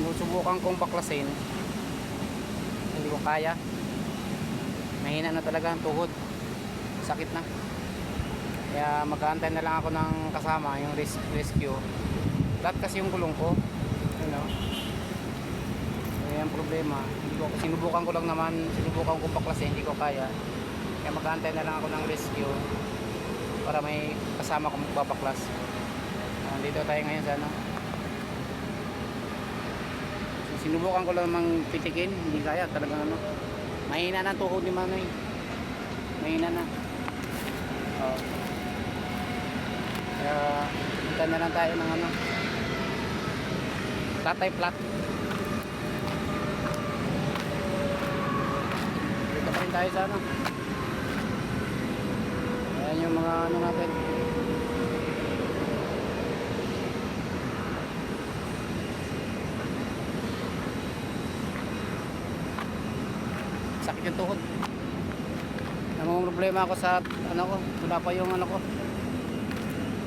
sinusubukan kong baklasin. Hindi ko kaya. Mahina na talaga ang tuhod. Sakit na. Kaya mag-aantay na lang ako ng kasama yung res- rescue. Lahat kasi yung gulong ko you know. Ang problema hindi ko, sinubukan ko lang naman sinubukan kong baklasin hindi ko kaya. Kaya mag-aantay na lang ako ng rescue para may kasama kong magbabaklas. Ah, dito tayo ngayon sa ano sinubukan ko lang namang pitikin hindi kaya talagang ano. Mahina na tuhod ni Manoy. Mahina na. Oh. kaya punta na lang tayo ng ano tatay flat dito pa rin tayo sa ano. Ayan yung mga ano natin sakit yung tuhod. Namang problema ako sa ano ko wala pa yung ano ko.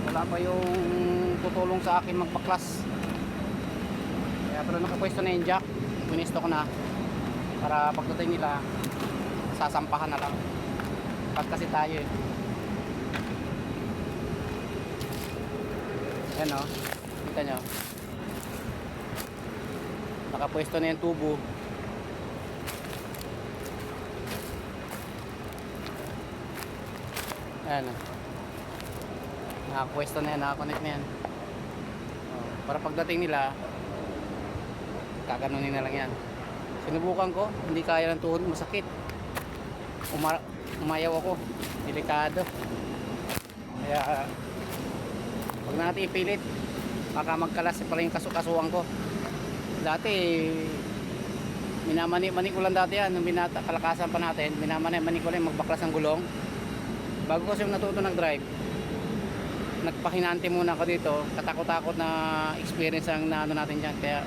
Wala pa yung tutulong sa akin magpaklas. Kaya pero nakapwesto na yung jack. Pinisto ko na. Para pagdating nila sasampahan na lang. Pag kasi tayo eh. Yan o kita nyo. Nakapwesto na yung tubo Ayan. Nakapwesto na yan, nakakonect na yan. Oh, para pagdating nila, kaganunin na lang yan. Sinubukan ko, hindi kaya ng tuhod, masakit. Uma umayaw ako, delikado. Kaya, pag natin ipilit, baka magkalas pala yung kasukasuan ko. Dati, minamani-mani ko lang dati yan, nung binata, kalakasan pa natin, minamani-mani ko lang magbaklas ng gulong bago kasi natuto nag-drive nagpahinante muna ako dito. Katakot-takot na experience ang naano natin dyan. Kaya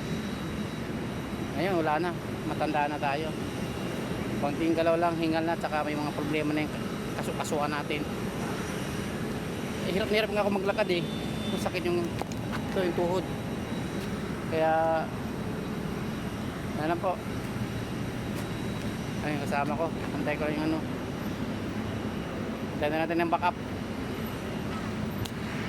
ngayon wala na. Matanda na tayo. Konting galaw lang hingal na tsaka may mga problema na yung kasukasuan natin. Eh, hirap na hirap nga ako maglakad eh. Masakit yung ito yung tuhod. Kaya ano po. Ayun kasama ko. Antay ko yung ano Dala natin ng backup.